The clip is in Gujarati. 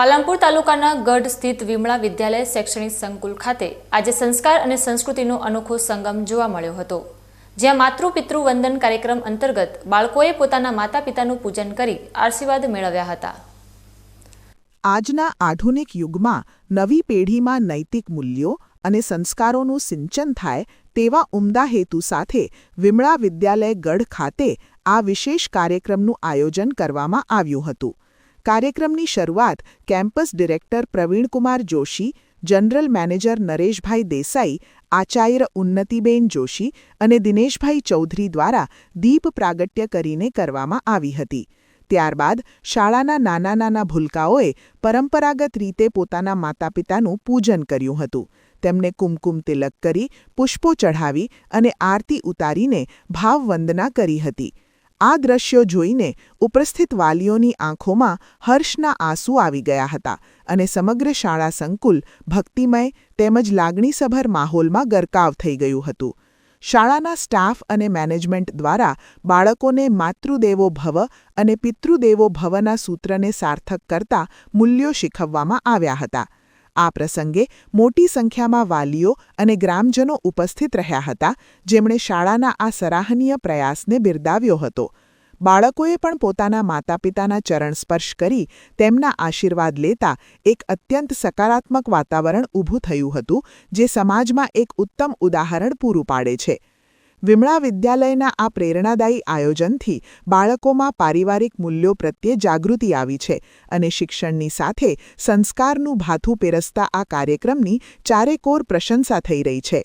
પાલનપુર તાલુકાના ગઢ સ્થિત વિમળા વિદ્યાલય શૈક્ષણિક સંકુલ ખાતે આજે સંસ્કાર અને સંસ્કૃતિનો અનોખો સંગમ જોવા મળ્યો હતો, જ્યાં માતૃ પિતૃ વંદન કાર્યક્રમ અંતર્ગત બાળકોએ પોતાના માતા પિતાનું પૂજન કરી આશીર્વાદ મેળવ્યા હતા. આજના આધુનિક યુગમાં નવી પેઢીમાં નૈતિક મૂલ્યો અને સંસ્કારોનું સિંચન થાય તેવા ઉમદા હેતુ સાથે વિમળા વિદ્યાલય ગઢ ખાતે આ વિશેષ કાર્યક્રમનું આયોજન કરવામાં આવ્યું હતું. કાર્યક્રમની શરૂઆત campus director Pravinkumar Joshi, general manager Nareshbhai Desai, Acharya ઉન્નતિબેન Joshi અને દિનેશભાઈ ચૌધરી દ્વારા દીપ પ્રાગટ્ય કરીને કરવામાં આવી હતી. ત્યારબાદ શાળાના નાના નાના ભૂલકાઓએ પરંપરાગત રીતે પોતાના માતાપિતાનું પૂજન કર્યું હતું. તેમને કુમકુમ તિલક કરી, પુષ્પો ચઢાવી અને આરતી ઉતારીને ભાવવંદના કરી હતી. આ દ્રશ્યો જોઈને ઉપસ્થિત વાલીઓની આંખોમાં હર્ષના આંસુ આવી ગયા હતા અને સમગ્ર શાળા સંકુલ ભક્તિમય તેમજ લાગણીસભર માહોલમાં ગરકાવ થઈ ગયું હતું. શાળાના સ્ટાફ અને મેનેજમેન્ટ દ્વારા બાળકોને માતૃદેવો ભવ અને પિતૃદેવો ભવના સૂત્રને સાર્થક કરતા મૂલ્યો શીખવવામાં આવ્યા હતા. આ પ્રસંગે મોટી સંખ્યામાં વાલીઓ અને ગ્રામજનો ઉપસ્થિત રહ્યા હતા, જેમણે શાળાના આ સરાહનીય પ્રયાસને બિરદાવ્યો હતો. બાળકોએ પણ પોતાના માતાપિતાના ચરણ સ્પર્શ કરી તેમના આશીર્વાદ લેતા એક અત્યંત સકારાત્મક વાતાવરણ ઊભું થયું હતું, જે સમાજમાં એક ઉત્તમ ઉદાહરણ પૂરું પાડે છે. વિમળા વિદ્યાલયના આ પ્રેરણાદાયી આયોજનથી બાળકોમાં પારિવારિક મૂલ્યો પ્રત્યે જાગૃતિ આવી છે અને શિક્ષણની સાથે સંસ્કારનું ભાથું પેરસતા આ કાર્યક્રમની ચારેકોર પ્રશંસા થઈ રહી છે.